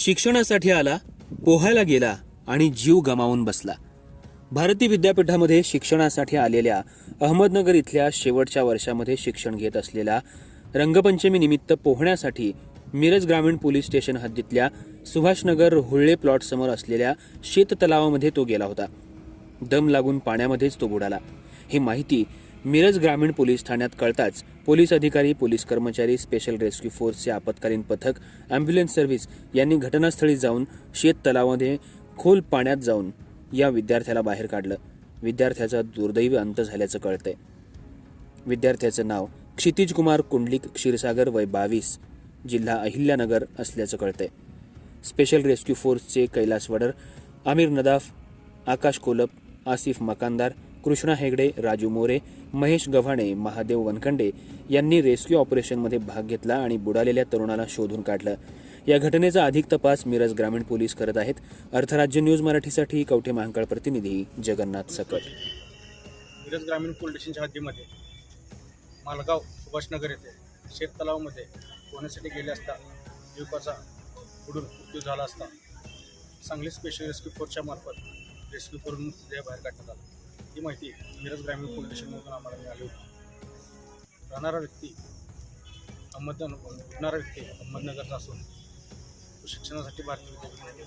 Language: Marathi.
शिक्षणासाठी आला पोहायला गेला आणि जीव गमावून बसला. भारती विद्यापीठामध्ये शिक्षणासाठी आलेल्या अहमदनगर इथल्या शेवटच्या वर्षामध्ये शिक्षण घेत असलेला रंगपंचमी निमित्त पोहण्यासाठी मिरज ग्रामीण पोलीस स्टेशन हद्दीतल्या सुभाषनगर हुळ्ळे प्लॉट समोर असलेल्या शेततलावामध्ये तो गेला होता. दम लागून पाण्यामध्येच तो बुडाला. ही माहिती मिरज ग्रामीण पोलीस ठाण्यात कळताच पोलीस अधिकारी पोलीस कर्मचारी स्पेशल रेस्क्यू फोर्सचे आपत्कालीन पथक ॲम्ब्युलन्स सर्व्हिस यांनी घटनास्थळी जाऊन शेत तलावामध्ये खोल पाण्यात जाऊन या विद्यार्थ्याला बाहेर काढलं. विद्यार्थ्याचा दुर्दैवी अंत झाल्याचं कळतंय. विद्यार्थ्याचं नाव क्षितिज कुमार कुंडलिक क्षीरसागर वय बावीस जिल्हा अहिल्यानगर असल्याचं कळतंय. स्पेशल रेस्क्यू फोर्सचे कैलास वडर आमिर नदाफ आकाश कोलप आसिफ मकानदार कृष्णा हेगडे राजू मोरे महेश गव्हाणे महादेव वनखंडे यांनी रेस्क्यू ऑपरेशनमध्ये भाग घेतला आणि बुडालेल्या तरुणाला शोधून काढलं. या घटनेचा अधिक तपास मिरज ग्रामीण पोलीस करत आहेत. अर्थराज्य न्यूज मराठीसाठी कवठे महांकाळ प्रतिनिधी जगन्नाथ सकट. मिरज ग्रामीण पोलीस स्टेशनच्या हद्दीमध्ये मालगाव सुभाषनगर येथे शेत तलावामध्ये पोहण्यासाठी गेले असता युवकाचा बुडून मृत्यू झाला असता सांगली स्पेशल रेस्क्यू फोर्सच्या मार्फत रेस्क्यू करून मृतदेह बाहेर काढण्यात आला. ही माहिती मिरज ग्रामीण पोलीस स्टेशनमधून आम्हाला मिळाली होती. राहणारा व्यक्ती अहमदनगर उठणारा व्यक्ती अहमदनगरचा असून तो शिक्षणासाठी भारतीय विद्यापीठात